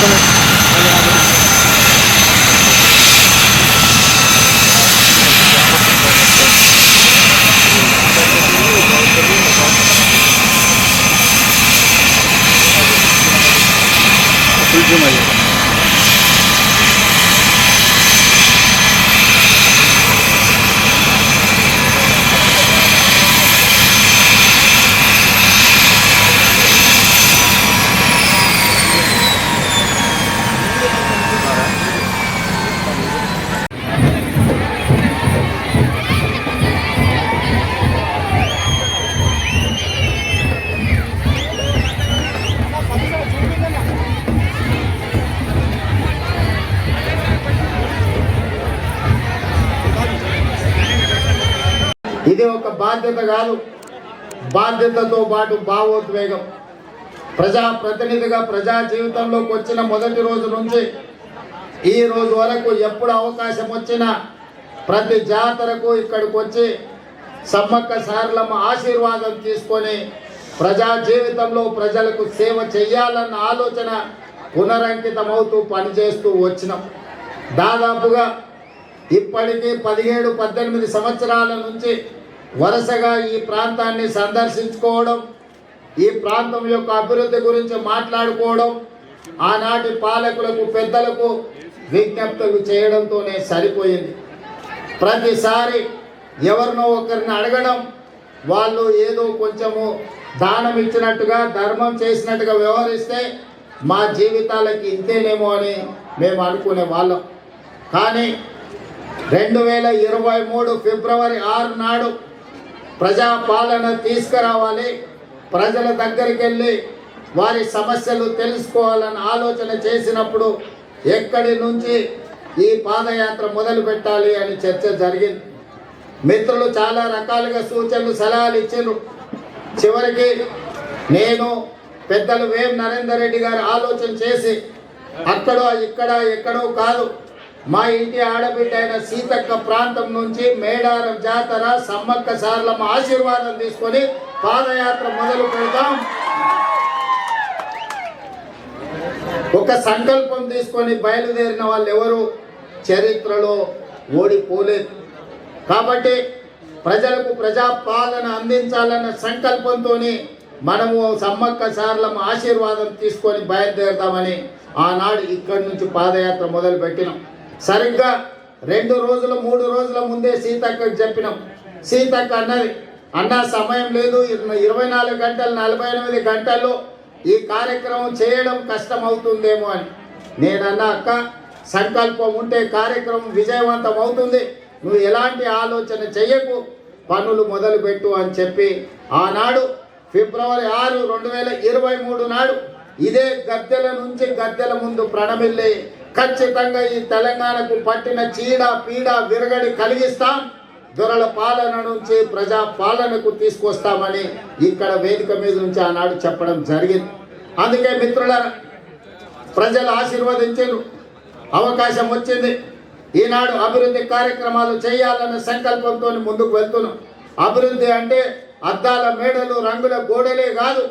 personas. ఇది ఒక బాధ్యత కాదు. బాధ్యతతో పాటు భావోద్వేగం. ప్రజా ప్రతినిధిగా ప్రజా జీవితంలోకి వచ్చిన మొదటి రోజు నుంచి ఈ రోజు వరకు ఎప్పుడు అవకాశం వచ్చినా ప్రతి జాతరకు ఇక్కడికి వచ్చి సమ్మక్క సారలమ్మ ఆశీర్వాదం తీసుకొని ప్రజా జీవితంలో ప్రజలకు సేవ చేయాలన్న ఆలోచన పునరంకితమవుతూ పనిచేస్తూ వచ్చినాం. దాదాపుగా ఇప్పటికీ పదిహేడు పద్దెనిమిది సంవత్సరాల నుంచి వరుసగా ఈ ప్రాంతాన్ని సందర్శించుకోవడం ఈ ప్రాంతం యొక్క అభివృద్ధి గురించి మాట్లాడుకోవడం ఆనాటి పాలకులకు పెద్దలకు విజ్ఞప్తులు చేయడంతోనే సరిపోయింది. ప్రతిసారి ఎవరినో ఒకరిని అడగడం వాళ్ళు ఏదో కొంచెము దానం ఇచ్చినట్టుగా ధర్మం చేసినట్టుగా వ్యవహరిస్తే మా జీవితాలకి ఇంతేనేమో అని మేము అనుకునే వాళ్ళం. కానీ రెండు వేల ఇరవై మూడు ఫిబ్రవరి ఆరు నాడు ప్రజాపాలన తీసుకురావాలి. ప్రజల దగ్గరికి వెళ్ళి వారి సమస్యలు తెలుసుకోవాలని ఆలోచన చేసినప్పుడు ఎక్కడి నుంచి ఈ పాదయాత్ర మొదలు పెట్టాలి అని చర్చ జరిగింది. మిత్రులు చాలా రకాలుగా సూచనలు సలహాలు ఇచ్చారు చివరికి నేను పెద్దలు వేం నరేందర్ రెడ్డి గారు ఆలోచన చేసి అక్కడో ఇక్కడ ఎక్కడో కాదు మా ఇంటి ఆడబిడ్డ అయిన సీతక్క ప్రాంతం నుంచి మేడారం జాతర సమ్మక్క సార్లమ్మ ఆశీర్వాదం తీసుకొని పాదయాత్ర మొదలు పెడతాం ఒక సంకల్పం తీసుకొని బయలుదేరిన వాళ్ళు ఎవరు? చరిత్రలో ఓడిపోలేదు. కాబట్టి ప్రజలకు ప్రజాపాలన అందించాలన్న సంకల్పంతో మనము సమ్మక్క సార్లమ్మ ఆశీర్వాదం తీసుకొని బయలుదేరుతామని ఆనాడు ఇక్కడి నుంచి పాదయాత్ర మొదలు పెట్టినాం సరిగ్గా రెండు రోజులు మూడు రోజుల ముందే సీతక్కకు చెప్పినాం. సీతక్క అన్నది అన్న సమయం లేదు. ఇరవై నాలుగు గంటలు నలభై ఎనిమిది గంటల్లో ఈ కార్యక్రమం చేయడం కష్టం అవుతుందేమో అని. నేనన్న అక్క సంకల్పం ఉంటే కార్యక్రమం విజయవంతం అవుతుంది. నువ్వు ఎలాంటి ఆలోచన చెయ్యకు. పనులు మొదలుపెట్టు అని చెప్పి ఆనాడు ఫిబ్రవరి ఆరు రెండు వేల ఇరవై మూడు నాడు ఇదే గద్దెల నుంచి గద్దెల ముందు ప్రణమిల్లి ఖచ్చితంగా ఈ తెలంగాణకు పట్టిన చీడ పీడ విరగడి కలిగిస్తాం. దొరల పాలన నుంచి ప్రజా పాలనకు తీసుకొస్తామని ఇక్కడ వేదిక మీద నుంచి ఆనాడు చెప్పడం జరిగింది. అందుకే మిత్రుల ప్రజలు ఆశీర్వదించారు అవకాశం వచ్చింది. ఈనాడు అభివృద్ధి కార్యక్రమాలు చేయాలన్న సంకల్పంతో ముందుకు వెళ్తున్నాం. అభివృద్ధి అంటే అద్దాల మేడలు రంగుల గోడలే కాదు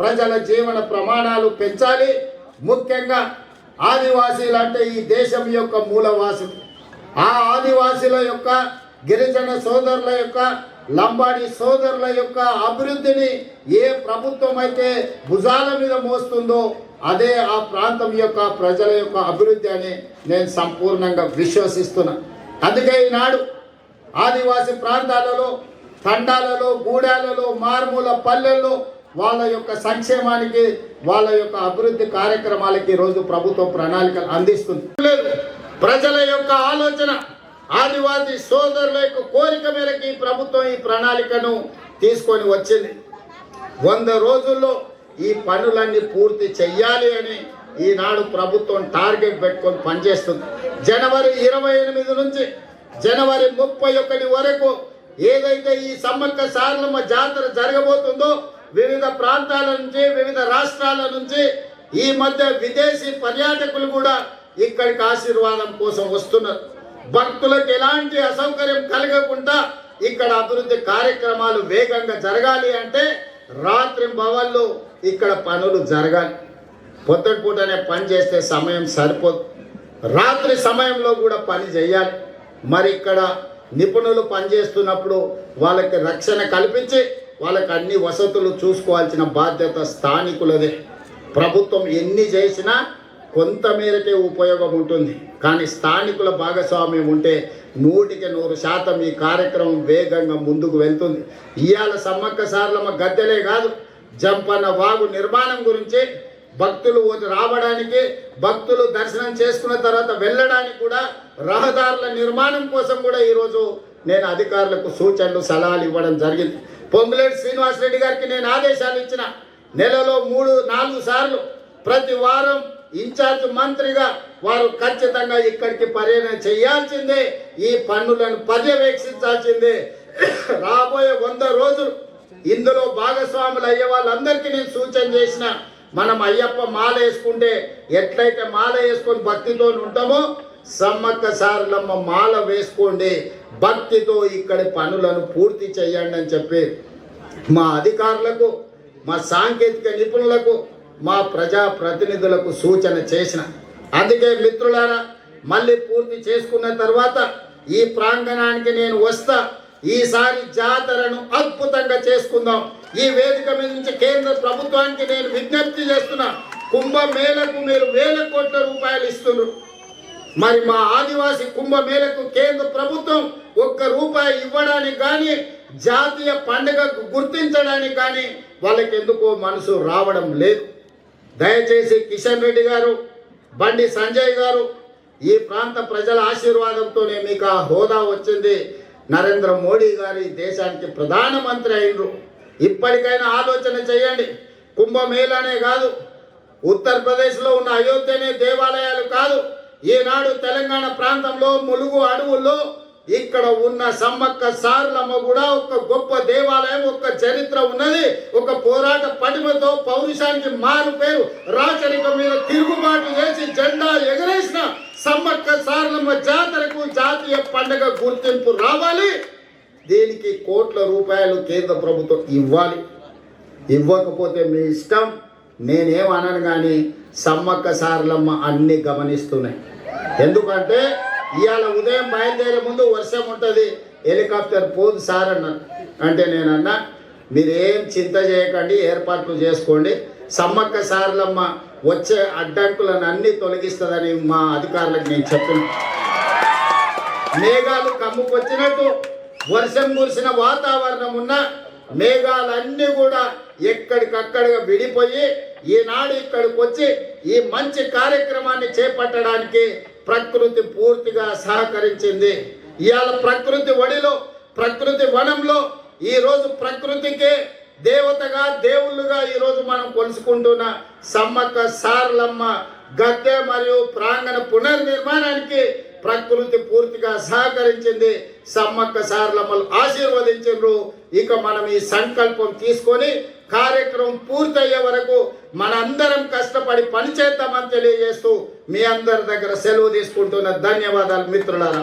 ప్రజల జీవన ప్రమాణాలు పెంచాలి. ముఖ్యంగా ఆదివాసీలు అంటే ఈ దేశం యొక్క మూలవాసులు. ఆ ఆదివాసీల యొక్క గిరిజన సోదరుల యొక్క లంబాడి సోదరుల యొక్క అభివృద్ధిని ఏ ప్రభుత్వం అయితే భుజాల మీద మోస్తుందో అదే ఆ ప్రాంతం యొక్క ప్రజల యొక్క అభివృద్ధి అని నేను సంపూర్ణంగా విశ్వసిస్తున్నా. అందుకే ఈనాడు ఆదివాసీ ప్రాంతాలలో తండాలలో గూడాలలో మారుమూల పల్లెల్లో వాళ్ళ యొక్క సంక్షేమానికి వాళ్ళ యొక్క అభివృద్ధి కార్యక్రమాలకి ఈరోజు ప్రభుత్వం ప్రణాళికలు అందిస్తుంది. లేదు ప్రజల యొక్క ఆలోచన ఆదివాసి సోదరుల యొక్క కోరిక మేరకు ఈ ప్రభుత్వం ఈ ప్రణాళికను తీసుకొని వచ్చింది. వంద రోజుల్లో ఈ పనులన్నీ పూర్తి చెయ్యాలి అని ఈనాడు ప్రభుత్వం టార్గెట్ పెట్టుకొని పనిచేస్తుంది. జనవరి ఇరవై ఎనిమిది నుంచి జనవరి ముప్పై ఒకటి వరకు ఏదైతే ఈ సమ్మక్క సారలమ్మ జాతర జరగబోతుందో వివిధ ప్రాంతాల నుంచి వివిధ రాష్ట్రాల నుంచి ఈ మధ్య విదేశీ పర్యాటకులు కూడా ఇక్కడికి ఆశీర్వాదం కోసం వస్తున్నారు. భక్తులకు ఎలాంటి అసౌకర్యం కలగకుండా ఇక్కడ అభివృద్ధి కార్యక్రమాలు వేగంగా జరగాలి అంటే రాత్రి భవన్లు ఇక్కడ పనులు జరగాలి. పొద్దుటి పూటనే పని చేస్తే సమయం సరిపోదు. రాత్రి సమయంలో కూడా పని చేయాలి. మరి ఇక్కడ నిపుణులు పనిచేస్తున్నప్పుడు వాళ్ళకి రక్షణ కల్పించి వాళ్ళకి అన్ని వసతులు చూసుకోవాల్సిన బాధ్యత స్థానికులదే. ప్రభుత్వం ఎన్ని చేసినా కొంతమేరకే ఉపయోగం ఉంటుంది. కానీ స్థానికుల భాగస్వామ్యం ఉంటే నూటికి నూరు శాతం ఈ కార్యక్రమం వేగంగా ముందుకు వెళ్తుంది. ఇవాళ సమ్మక్క సార్లమ్మ గద్దెలే కాదు జంపన్న వాగు నిర్మాణం గురించి భక్తులు రావడానికి భక్తులు దర్శనం చేసుకున్న తర్వాత వెళ్ళడానికి కూడా రహదారుల నిర్మాణం కోసం కూడా ఈరోజు నేను అధికారులకు సూచనలు సలహాలు ఇవ్వడం జరిగింది. పొంగులేటి శ్రీనివాసరెడ్డి గారికి నేను ఆదేశాలు ఇచ్చిన నెలలో మూడు నాలుగు సార్లు ప్రతి వారం ఇన్ఛార్జ్ మంత్రిగా వారు ఖచ్చితంగా ఇక్కడికి పర్యటన చేయాల్సిందే ఈ పన్నులను పర్యవేక్షించాల్సిందే. రాబోయే వంద రోజులు ఇందులో భాగస్వాములు అయ్యే వాళ్ళందరికీ నేను సూచన చేసిన మనం అయ్యప్ప మాల వేసుకుంటే ఎట్లయితే మాల వేసుకొని భక్తితో ఉంటామో సమ్మక్క సారలమ్మ మాల వేసుకోండి. భక్తితో ఇక్కడి పనులను పూర్తి చేయండి అని చెప్పి మా అధికారులకు మా సాంకేతిక నిపుణులకు మా ప్రజా ప్రతినిధులకు సూచన చేసిన. అందుకే మిత్రులారా మళ్ళీ పూర్తి చేసుకున్న తర్వాత ఈ ప్రాంగణానికి నేను వస్తా ఈసారి జాతరను అద్భుతంగా చేసుకుందాం. ఈ వేదిక మీద నుంచి కేంద్ర ప్రభుత్వానికి నేను విజ్ఞప్తి చేస్తున్నా కుంభమేళకు మీరు వేల కోట్ల రూపాయలు ఇస్తున్నారు. మరి మా ఆదివాసి కుంభమేళకు కేంద్ర ప్రభుత్వం ఒక్క రూపాయి ఇవ్వడానికి కానీ జాతీయ పండుగకు గుర్తించడానికి కానీ వాళ్ళకి ఎందుకో మనసు రావడం లేదు. దయచేసి కిషన్ రెడ్డి గారు బండి సంజయ్ గారు ఈ ప్రాంత ప్రజల ఆశీర్వాదంతోనే మీకు ఆ హోదా వచ్చింది. నరేంద్ర మోడీ గారి దేశానికి ప్రధానమంత్రి అయినరు. ఇప్పటికైనా ఆలోచన చేయండి. కుంభమేళనే కాదు ఉత్తరప్రదేశ్లో ఉన్న అయోధ్యనే దేవాలయాలు కాదు. ఈనాడు తెలంగాణ ప్రాంతంలో ములుగు అడవుల్లో ఇక్కడ ఉన్న సమ్మక్క సారులమ్మ కూడా ఒక గొప్ప దేవాలయం ఒక చరిత్ర ఉన్నది. ఒక పోరాట పటిమతో పౌరుషానికి మారు పేరు రాచరిక మీద తిరుగుబాటు చేసి జెండా ఎగరేసిన సమ్మక్క సారలమ్మ జాతరకు జాతీయ పండుగ గుర్తింపు రావాలి. దీనికి కోట్ల రూపాయలు కేంద్ర ప్రభుత్వం ఇవ్వాలి. ఇవ్వకపోతే మీ ఇష్టం. నేనేమనను కానీ సమ్మక్క సారలమ్మ అన్ని గమనిస్తున్నాయి. ఎందుకంటే ఇవాళ ఉదయం బయలుదేరే ముందు వర్షం ఉంటుంది హెలికాప్టర్ పోదు సార్ అన్నారు అంటే నేను మీరేం చింత చేయకండి ఏర్పాట్లు చేసుకోండి. సమ్మక్క సారలమ్మ వచ్చే అడ్డంకులను అన్ని తొలగిస్తుందని మా అధికారులకు నేను చెప్పిన మేఘాలు కమ్ముకొచ్చినట్టు వర్షం కురిసిన వాతావరణం ఉన్న మేఘాలన్నీ కూడా ఎక్కడికక్కడగా విడిపోయి ఈనాడు ఇక్కడికి వచ్చి ఈ మంచి కార్యక్రమాన్ని చేపట్టడానికి ప్రకృతి పూర్తిగా సహకరించింది. ఇవాళ ప్రకృతి ఒడిలో ప్రకృతి వనంలో ఈరోజు ప్రకృతికి ప్రకృతికే దేవతగా దేవుళ్ళుగా ఈరోజు మనం కొలుసుకుంటున్న సమ్మక్క సారలమ్మ గద్దె మరియు ప్రాంగణ పునర్నిర్మాణానికి ప్రకృతి పూర్తిగా సహకరించింది. సమ్మక్క సారలమ్మలు ఆశీర్వదించారు ఇక మనం ఈ సంకల్పం తీసుకొని కార్యక్రమం పూర్తయ్యే వరకు మనందరం కష్టపడి పనిచేద్దామని తెలియజేస్తూ మీ అందరి దగ్గర సెలవు తీసుకుంటున్న ధన్యవాదాలు మిత్రులారా.